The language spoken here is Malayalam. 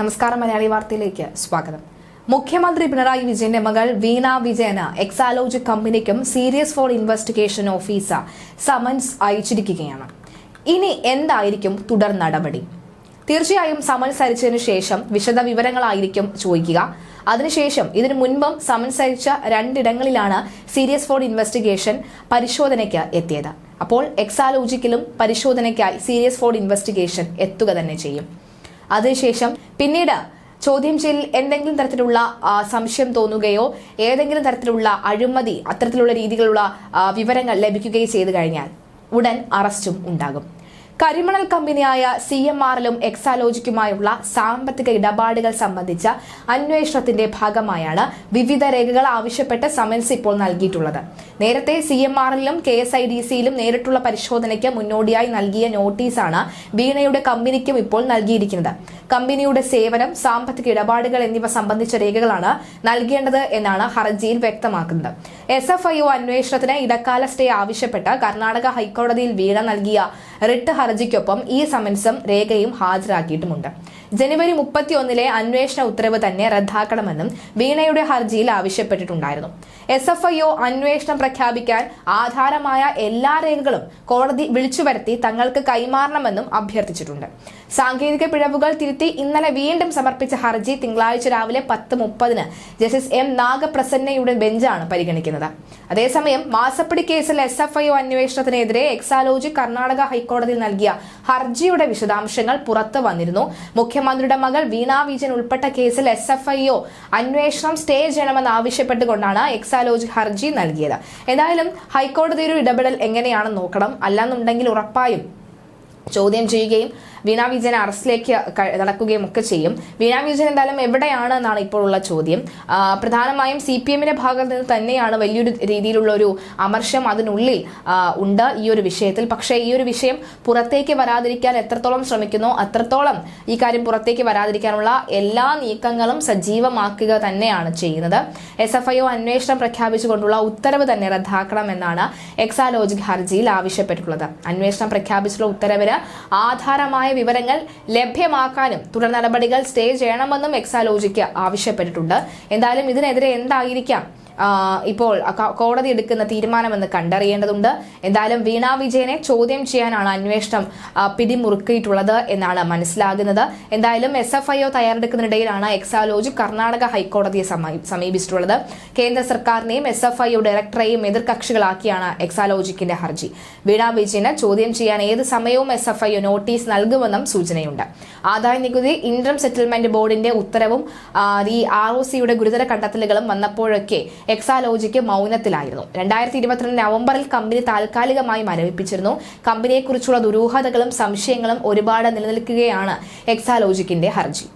നമസ്കാരം മലയാളി വാർത്തയിലേക്ക് സ്വാഗതം. മുഖ്യമന്ത്രി പിണറായി വിജയന്റെ മകൾ വീണ വിജയന് എക്സാലോജി കമ്പനിക്കും serious fraud investigation officer summons അയച്ചിരിക്കുകയാണ്. ഇനി എന്തായിരിക്കും തുടർ നടപടി? തീർച്ചയായും സമൻസ് അയച്ചതിനു ശേഷം വിശദ വിവരങ്ങളായിരിക്കും ചോദിക്കുക. അതിനുശേഷം ഇതിനു മുൻപും സമൻസ് അയച്ച രണ്ടിടങ്ങളിലാണ് സീരിയസ് ഫോർ ഇൻവെസ്റ്റിഗേഷൻ പരിശോധനയ്ക്ക് എത്തിയത്. അപ്പോൾ എക്സാലോജിക്കലും പരിശോധനയ്ക്കായി സീരിയസ് ഫോർ ഇൻവെസ്റ്റിഗേഷൻ എത്തുക തന്നെ ചെയ്യും. അതിനുശേഷം പിന്നീട് ചോദ്യം ചെയ്യൽ എന്തെങ്കിലും തരത്തിലുള്ള സംശയം തോന്നുകയോ ഏതെങ്കിലും തരത്തിലുള്ള അഴിമതി അത്തരത്തിലുള്ള രീതിയിലുള്ള ആ, വിവരങ്ങൾ ലഭിക്കുകയോ ചെയ്തു കഴിഞ്ഞാൽ ഉടൻ അറസ്റ്റും ഉണ്ടാകും. കരിമണൽ കമ്പനിയായ സി എം ആറിലും എക്സാലോജിക്കുമായുള്ള സാമ്പത്തിക ഇടപാടുകൾ സംബന്ധിച്ച അന്വേഷണത്തിന്റെ ഭാഗമായാണ് വിവിധ രേഖകൾ ആവശ്യപ്പെട്ട് സമൻസ് ഇപ്പോൾ നൽകിയിട്ടുള്ളത്. നേരത്തെ സി എം ആറിലും കെ എസ് ഐ ഡി സിയിലും നേരിട്ടുള്ള പരിശോധനയ്ക്ക് മുന്നോടിയായി നൽകിയ നോട്ടീസാണ് വീണയുടെ കമ്പനിക്കും ഇപ്പോൾ നൽകിയിരിക്കുന്നത്. കമ്പനിയുടെ സേവനം സാമ്പത്തിക ഇടപാടുകൾ എന്നിവ സംബന്ധിച്ച രേഖകളാണ് നൽകേണ്ടത് എന്നാണ് ഹർജിയിൽ വ്യക്തമാക്കുന്നത്. എസ് എഫ് ഐ ഒ അന്വേഷണത്തിന് ഇടക്കാല സ്റ്റേ ആവശ്യപ്പെട്ട് കർണാടക ഹൈക്കോടതിയിൽ വീണ നൽകിയ റിട്ട് ഹർജിക്കൊപ്പം ഈ സമൻസും രേഖയും ഹാജരാക്കിയിട്ടുമുണ്ട്. ജനുവരി മുപ്പത്തിയൊന്നിലെ അന്വേഷണ ഉത്തരവ് തന്നെ റദ്ദാക്കണമെന്നും വീണയുടെ ഹർജിയിൽ ആവശ്യപ്പെട്ടിട്ടുണ്ടായിരുന്നു. എസ് എഫ് ഐ ഒ അന്വേഷണം പ്രഖ്യാപിക്കാൻ ആധാരമായ എല്ലാ രേഖകളും കോടതി വിളിച്ചു വരുത്തി തങ്ങൾക്ക് കൈമാറണമെന്നും അഭ്യർത്ഥിച്ചിട്ടുണ്ട്. സാങ്കേതിക പിഴവുകൾ തിരുത്തി ഇന്നലെ വീണ്ടും സമർപ്പിച്ച ഹർജി തിങ്കളാഴ്ച രാവിലെ പത്ത് മുപ്പതിന് ജസ്റ്റിസ് എം നാഗപ്രസന്നയുടെ ബെഞ്ചാണ് പരിഗണിക്കുന്നത്. അതേസമയം മാസപ്പടി കേസിൽ എസ് എഫ് ഐ ഒ അന്വേഷണത്തിനെതിരെ എക്സാലോജി കർണാടക ഹൈക്കോടതിയിൽ നൽകിയ ഹർജിയുടെ വിശദാംശങ്ങൾ പുറത്തു വന്നിരുന്നു. മുഖ്യമന്ത്രിയുടെ മകൾ വീണ വിജയൻ ഉൾപ്പെട്ട കേസിൽ എസ് എഫ് ഐ ഒ അന്വേഷണം സ്റ്റേ ചെയ്യണമെന്ന് ആവശ്യപ്പെട്ടുകൊണ്ടാണ് എക്സാലോജി ഹർജി നൽകിയത്. എന്തായാലും ഹൈക്കോടതിയുടെ ഇടപെടൽ എങ്ങനെയാണെന്ന് നോക്കണം. അല്ലാന്നുണ്ടെങ്കിൽ ഉറപ്പായും ചോദ്യം ചെയ്യുകയും വീണ വിജയൻ അറസ്റ്റിലേക്ക് നടക്കുകയും ഒക്കെ ചെയ്യും. വീണ വിജയൻ എന്തായാലും എവിടെയാണ് എന്നാണ് ഇപ്പോഴുള്ള ചോദ്യം. പ്രധാനമായും സി പി എമ്മിന്റെ ഭാഗത്ത് നിന്ന് തന്നെയാണ് വലിയൊരു രീതിയിലുള്ള ഒരു അമർഷം അതിനുള്ളിൽ ഉണ്ട് ഈ ഒരു വിഷയത്തിൽ. പക്ഷേ ഈ ഒരു വിഷയം പുറത്തേക്ക് വരാതിരിക്കാൻ എത്രത്തോളം ശ്രമിക്കുന്നു അത്രത്തോളം ഈ കാര്യം പുറത്തേക്ക് വരാതിരിക്കാനുള്ള എല്ലാ നീക്കങ്ങളും സജീവമാക്കുക തന്നെയാണ് ചെയ്യുന്നത്. എസ് എഫ് ഐ ഒ അന്വേഷണം പ്രഖ്യാപിച്ചുകൊണ്ടുള്ള ഉത്തരവ് തന്നെ റദ്ദാക്കണമെന്നാണ് എക്സാലോജിക് ഹർജിയിൽ ആവശ്യപ്പെട്ടിട്ടുള്ളത്. അന്വേഷണം പ്രഖ്യാപിച്ചുള്ള ഉത്തരവിന് ആധാരമായ വിവരങ്ങൾ ലഭ്യമാക്കാനും തുടർ നടപടികൾ സ്റ്റേ ചെയ്യണമെന്നും എക്സാലോജിക്ക് ആവശ്യപ്പെട്ടിട്ടുണ്ട്. എന്തായാലും ഇതിനെതിരെ എന്തായിരിക്കാം ഇപ്പോൾ കോടതി എടുക്കുന്ന തീരുമാനമെന്ന് കണ്ടറിയേണ്ടതുണ്ട്. എന്തായാലും വീണ വിജയനെ ചോദ്യം ചെയ്യാനാണ് അന്വേഷണം പിടിമുറുക്കിയിട്ടുള്ളത് എന്നാണ് മനസ്സിലാകുന്നത്. എന്തായാലും എസ് എഫ് ഐ ഒ തയ്യാറെടുക്കുന്നതിനിടയിലാണ് എക്സാലോജി കർണാടക ഹൈക്കോടതിയെ സമീ- സമീപിച്ചിട്ടുള്ളത്. കേന്ദ്ര സർക്കാരിനെയും എസ് എഫ് ഐ ഒ ഡയറക്ടറെയും എതിർകക്ഷികളാക്കിയാണ് എക്സാലോജിക്കിന്റെ ഹർജി. വീണ വിജയന് ചോദ്യം ചെയ്യാൻ ഏത് സമയവും S F I O notice നൽകുമെന്നും സൂചനയുണ്ട്. ആദായ നികുതി ഇൻട്രം സെറ്റിൽമെന്റ് ബോർഡിന്റെ ഉത്തരവും ഈ ആർ ഒ സിയുടെ ഗുരുതര കണ്ടെത്തലുകളും വന്നപ്പോഴൊക്കെ എക്സാലോജിക്ക് മൗനത്തിലായിരുന്നു. രണ്ടായിരത്തി ഇരുപത്തിരണ്ട് നവംബറിൽ കമ്പനി താൽക്കാലികമായി മരവിപ്പിച്ചിരുന്നു. കമ്പനിയെക്കുറിച്ചുള്ള ദുരൂഹതകളും സംശയങ്ങളും ഒരുപാട് നിലനിൽക്കുകയാണ് എക്സാലോജിക്കിന്റെ ഹർജി.